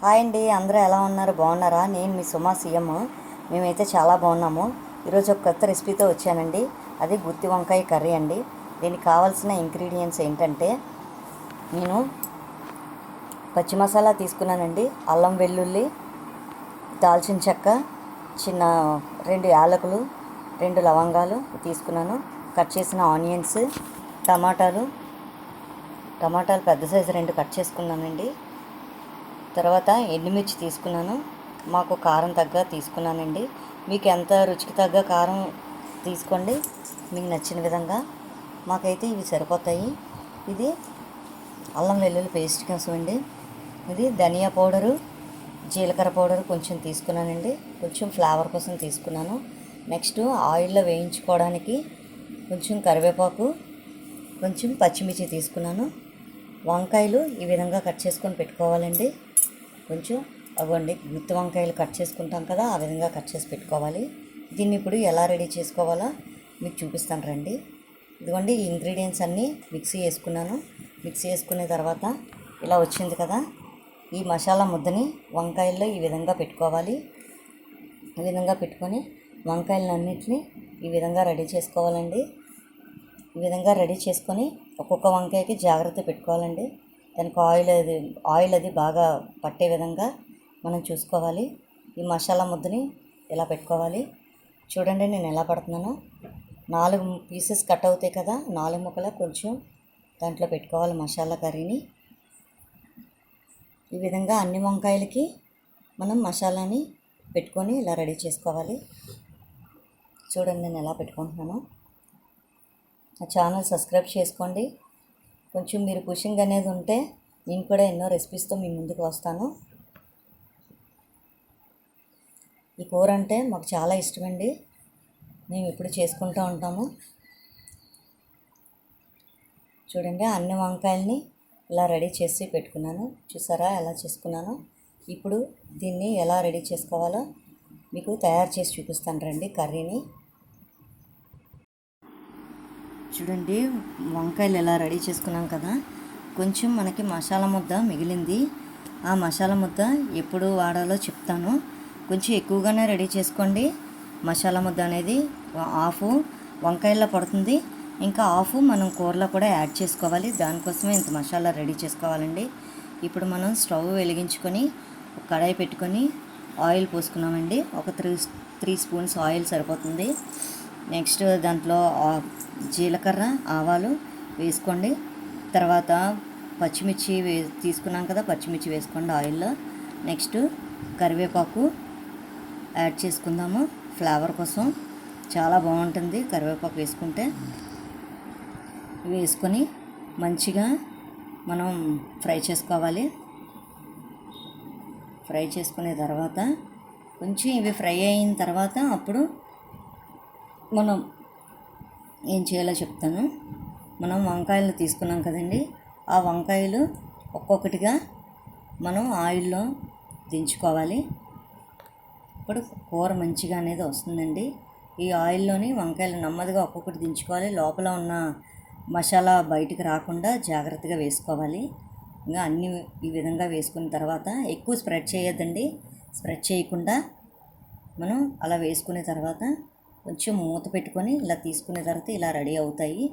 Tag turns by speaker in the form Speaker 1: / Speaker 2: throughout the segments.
Speaker 1: Hi అండి అందరూ ఎలా ఉన్నారు? బాగున్నారా? నేను మీ సుమా సీఎం. మేమైతే చాలా బాగున్నాము. ఈరోజు ఒక కొత్త రెసిపీతో వచ్చానండి. అది గుత్తి వంకాయ కర్రీ అండి. దీనికి కావాల్సిన ఇంగ్రీడియంట్స్ ఏంటంటే నేను పచ్చి మసాలా తీసుకున్నానండి. అల్లం వెల్లుల్లి దాల్చిన చెక్క చిన్న రెండు యాలకులు రెండు లవంగాలు తీసుకున్నాను. కట్ చేసిన ఆనియన్స్ టమాటాలు టమాటాలు పెద్ద సైజు రెండు కట్ చేసుకున్నానండి. తర్వాత ఎండుమిర్చి తీసుకున్నాను. మాకు కారం తగ్గ తీసుకున్నానండి. మీకు ఎంత రుచికి తగ్గ కారం తీసుకోండి. మీకు నచ్చిన విధంగా. మాకైతే ఇవి సరిపోతాయి. ఇది అల్లం వెల్లుల్లి పేస్ట్ కోసం అండి. ఇది ధనియా పౌడరు జీలకర్ర పౌడర్ కొంచెం తీసుకున్నానండి. కొంచెం ఫ్లేవర్ కోసం తీసుకున్నాను. నెక్స్ట్ ఆయిల్లో వేయించుకోవడానికి కొంచెం కరివేపాకు కొంచెం పచ్చిమిర్చి తీసుకున్నాను. వంకాయలు ఈ విధంగా కట్ చేసుకొని పెట్టుకోవాలండి. కొంచెం అవ్వండి గుత్తి వంకాయలు కట్ చేసుకుంటాం కదా ఆ విధంగా కట్ చేసి పెట్టుకోవాలి. దీన్ని ఇప్పుడు ఎలా రెడీ చేసుకోవాలో మీకు చూపిస్తాను రండి. ఇదిగోండి ఈ ఇంగ్రీడియంట్స్ అన్నీ మిక్సీ వేసుకున్నాను. మిక్సీ వేసుకున్న తర్వాత ఇలా వచ్చింది కదా ఈ మసాలా ముద్దని వంకాయల్లో ఈ విధంగా పెట్టుకోవాలి. ఈ విధంగా పెట్టుకొని వంకాయలన్నింటినీ ఈ విధంగా రెడీ చేసుకోవాలండి. ఈ విధంగా రెడీ చేసుకొని ఒక్కొక్క వంకాయకి జాగ్రత్త పెట్టుకోవాలండి. దానికి ఆయిల్ అది ఆయిల్ అది బాగా పట్టే విధంగా మనం చూసుకోవాలి. ఈ మసాలా ముద్దని ఇలా పెట్టుకోవాలి? చూడండి నేను ఎలా పడుతున్నానో. నాలుగు పీసెస్ కట్ అవుతాయి కదా నాలుగు ముక్కల కొంచెం దాంట్లో పెట్టుకోవాలి మసాలా కర్రీని. ఈ విధంగా అన్ని వంకాయలకి మనం మసాలాని పెట్టుకొని ఇలా రెడీ చేసుకోవాలి. చూడండి నేను ఎలా పెట్టుకుంటున్నాను. నా ఛానల్ సబ్స్క్రైబ్ చేసుకోండి. కొంచెం మీరు పుషింగ్ అనేది ఉంటే నేను కూడా ఎన్నో రెసిపీస్తో మీ ముందుకు వస్తాను. ఈ కూర అంటే మాకు చాలా ఇష్టమండి. మేము ఎప్పుడు చేసుకుంటూ ఉంటాము. చూడండి అన్ని వంకాయల్ని ఇలా రెడీ చేసి పెట్టుకున్నాను. చూసారా ఎలా చేసుకున్నాను? ఇప్పుడు దీన్ని ఎలా రెడీ చేసుకోవాలో మీకు తయారు చేసి చూపిస్తాను రండి కర్రీని. చూడండి వంకాయలు ఎలా రెడీ చేసుకున్నాం కదా. కొంచెం మనకి మసాలా ముద్ద మిగిలింది. ఆ మసాలా ముద్ద ఎప్పుడు వాడాలో చెప్తాను. కొంచెం ఎక్కువగానే రెడీ చేసుకోండి. మసాలా ముద్ద అనేది హాఫ్ వంకాయల్లో పడుతుంది. ఇంకా హాఫ్ మనం కూరలో కూడా యాడ్ చేసుకోవాలి. దానికోసమే ఇంత మసాలా రెడీ చేసుకోవాలండి. ఇప్పుడు మనం స్టవ్ వెలిగించుకొని కడాయి పెట్టుకొని ఆయిల్ పోసుకున్నామండి. ఒక త్రీ త్రీ స్పూన్స్ ఆయిల్ సరిపోతుంది. నెక్స్ట్ దాంట్లో జీలకర్ర ఆవాలు వేసుకోండి. తర్వాత పచ్చిమిర్చి వే తీసుకున్నాం కదా పచ్చిమిర్చి వేసుకోండి ఆయిల్లో. నెక్స్ట్ కరివేపాకు యాడ్ చేసుకుందాము ఫ్లేవర్ కోసం. చాలా బాగుంటుంది కరివేపాకు వేసుకుంటే. వేసుకొని మంచిగా మనం ఫ్రై చేసుకోవాలి. ఫ్రై చేసుకునే తర్వాత కొంచెం ఇవి ఫ్రై అయిన తర్వాత అప్పుడు మనం ఏం చేయాలో చెప్తాను. మనం వంకాయలు తీసుకున్నాం కదండి. ఆ వంకాయలు ఒక్కొక్కటిగా మనం ఆయిల్లో దించుకోవాలి. ఇప్పుడు కూర మంచిగా అనేది వస్తుందండి. ఈ ఆయిల్లోని వంకాయలు నెమ్మదిగా ఒక్కొక్కటి దించుకోవాలి. లోపల ఉన్న మసాలా బయటికి రాకుండా జాగ్రత్తగా వేసుకోవాలి. ఇంకా అన్ని ఈ విధంగా వేసుకున్న తర్వాత ఎక్కువ స్ప్రెడ్ చేయొద్దండి. స్ప్రెడ్ చేయకుండా మనం అలా వేసుకునే తర్వాత కొంచెం మూత పెట్టుకొని ఇలా తీసుకున్న తర్వాత ఇలా రెడీ అవుతాయి.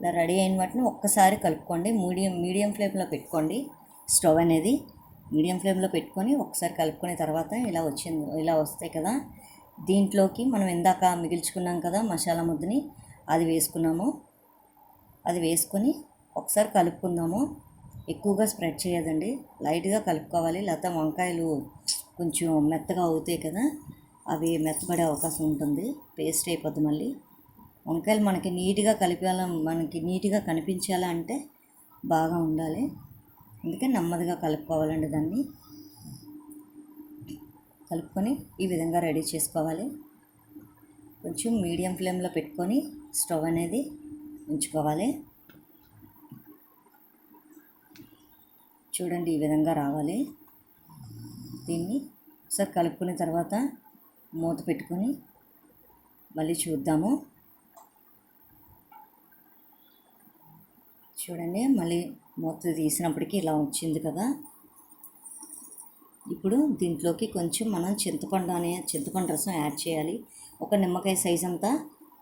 Speaker 1: ఇలా రెడీ అయిన వాటిని ఒక్కసారి కలుపుకోండి. మీడియం మీడియం ఫ్లేమ్లో పెట్టుకోండి స్టవ్ అనేది. మీడియం ఫ్లేమ్లో పెట్టుకొని ఒకసారి కలుపుకున్న తర్వాత ఇలా వచ్చింది ఇలా వస్తాయి కదా. దీంట్లోకి మనం ఇందాక మిగిల్చుకున్నాం కదా మసాలా ముద్దని అది వేసుకున్నాము. అది వేసుకొని ఒకసారి కలుపుకుందాము. ఎక్కువగా స్ప్రెడ్ చేయదండి. లైట్గా కలుపుకోవాలి. లేకపోతే వంకాయలు కొంచెం మెత్తగా అవుతాయి కదా. అవి మెత్తబడే అవకాశం ఉంటుంది. పేస్ట్ అయిపోద్ది మళ్ళీ. వంకాయలు మనకి నీట్గా కలిపాల మనకి నీట్గా కనిపించాలా అంటే బాగా ఉండాలి. అందుకే నెమ్మదిగా కలుపుకోవాలండి దాన్ని. కలుపుకొని ఈ విధంగా రెడీ చేసుకోవాలి. కొంచెం మీడియం ఫ్లేమ్లో పెట్టుకొని స్టవ్ అనేది ఉంచుకోవాలి. చూడండి ఈ విధంగా రావాలి. దీన్ని ఒకసారి కలుపుకున్న తర్వాత మూత పెట్టుకొని మళ్ళీ చూద్దాము. చూడండి మళ్ళీ మూత తీసినప్పటికీ ఇలా వచ్చింది కదా. ఇప్పుడు దీంట్లోకి కొంచెం మనం చింతపండు అనే చింతపండు రసం యాడ్ చేయాలి. ఒక నిమ్మకాయ సైజ్ అంతా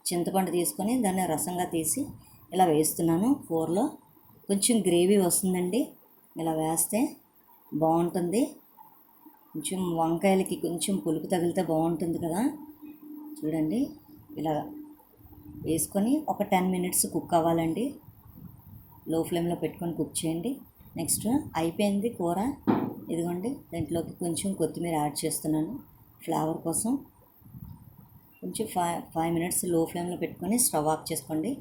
Speaker 1: చింతపండు తీసుకొని దాన్ని రసంగా తీసి ఇలా వేస్తున్నాను కూరలో. కొంచెం గ్రేవీ వస్తుందండి. ఇలా వేస్తే బాగుంటుంది. కొంచెం వంకాయలకి కొంచెం పులుపు తగిలితే బాగుంటుంది కదా. చూడండి ఇలా వేసుకొని ఒక టెన్ మినిట్స్ కుక్ అవ్వాలండి. లో ఫ్లేమ్లో పెట్టుకొని కుక్ చేయండి. నెక్స్ట్ అయిపోయింది కూర. ఇదిగోండి దాంట్లోకి కొంచెం కొత్తిమీర యాడ్ చేస్తున్నాను. ఫ్లేవర్ కోసం కొంచెం ఫైవ్ ఫైవ్ మినిట్స్లో ఫ్లేమ్లో పెట్టుకొని స్టవ్ ఆఫ్ చేసుకోండి.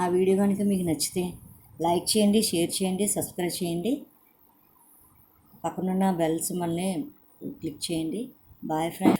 Speaker 1: నా వీడియో కనుక మీకు నచ్చితే లైక్ చేయండి షేర్ చేయండి సబ్స్క్రైబ్ చేయండి. పక్కనున్న బెల్స్ మళ్ళీ క్లిక్ చేయండి. Boy friend